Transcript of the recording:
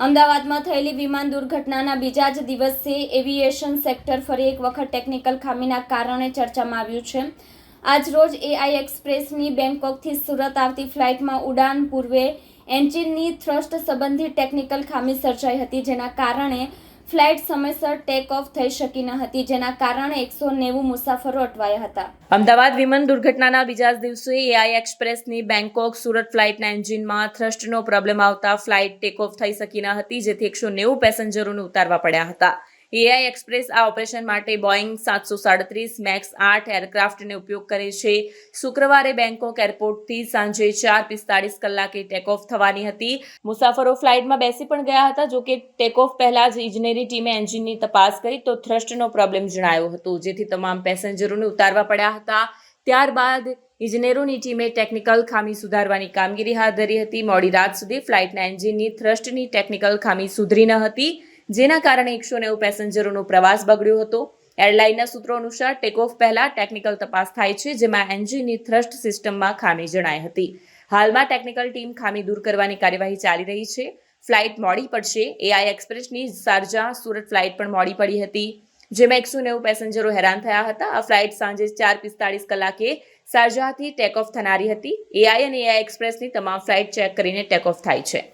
અમદાવાદમાં થયેલી વિમાન દુર્ઘટનાના બીજા જ દિવસે એવિએશન સેક્ટર ફરી એક વખત ટેકનિકલ ખામીના કારણે ચર્ચામાં આવ્યું છે. આજરોજ એઆઈ એક્સપ્રેસની બેંકોકથી સુરત આવતી ફ્લાઇટમાં ઉડાન પૂર્વે એન્જિનની થ્રસ્ટ સંબંધી ટેકનિકલ ખામી સર્જાઈ હતી, જેના કારણે ફ્લાઇટ સમયસર ટેક ઓફ થઈ શકી ન હતી, જેના કારણે એકસો નેવું મુસાફરો અટવાયા હતા. અમદાવાદ વિમાન દુર્ઘટનાના બીજા દિવસે એઆઈ એક્સપ્રેસની બેંકોક સુરત ફ્લાઇટના એન્જિનમાં થ્રસ્ટનો પ્રોબ્લેમ આવતા ફ્લાઇટ ટેક ઓફ થઈ શકી ન હતી, જેથી એકસો નેવું પેસેન્જરોને ઉતારવા પડ્યા હતા. એઆઈ એક્સપ્રેસ આ ઓપરેશન માટે બોઈંગ સાતસો સાડત્રીસ મેક્સ આઠ એરક્રાફ્ટનો ઉપયોગ કરે છે. શુક્રવારે બેંકોક એરપોર્ટથી સાંજે ચાર પિસ્તાળીસ કલાકે ટેક ઓફ થવાની હતી. મુસાફરો ફ્લાઇટમાં બેસી પણ ગયા હતા. જોકે ટેક પહેલાં પહેલા જ ઇજનેરી ટીમે એન્જિનની તપાસ કરી તો થ્રસ્ટનો પ્રોબ્લેમ જણાયો હતો. જેથી તમામ પેસેન્જરોને ઉતારવા પડ્યા હતા. ત્યારબાદ ઇજનેરોની ટીમે ટેકનિકલ ખામી સુધારવાની કામગીરી હાથ ધરી હતી. મોડી રાત સુધી ફ્લાઇટના એન્જિનની થ્રસ્ટની ટેકનિકલ ખામી સુધરી ન હતી. જેના કારણે એકસો નેવું પેસેન્જરોનો પ્રવાસ બગડ્યો હતો. એરલાઇનના સૂત્રો અનુસાર ટેકઓફ પહેલા ટેકનિકલ તપાસ થાય છે, જેમાં એન્જિનની થ્રસ્ટ સિસ્ટમમાં ખામી જણાઈ હતી. હાલમાં ટેકનિકલ ટીમ ખામી દૂર કરવાની કાર્યવાહી ચાલી રહી છે. ફ્લાઇટ મોડી પડશે. એઆઈ એક્સપ્રેસની સારજા સુરત ફ્લાઇટ પણ મોડી પડી હતી. જેમાં એકસો નેવું પેસેન્જરો હેરાન થયા હતા. આ ફ્લાઇટ સાંજે ચાર પિસ્તાળીસ કલાકે સારજાહથી ટેક ઓફ થનારી હતી. એઆઈ અને એઆઈ એક્સપ્રેસની તમામ ફ્લાઇટ ચેક કરીને ટેક ઓફ થાય છે.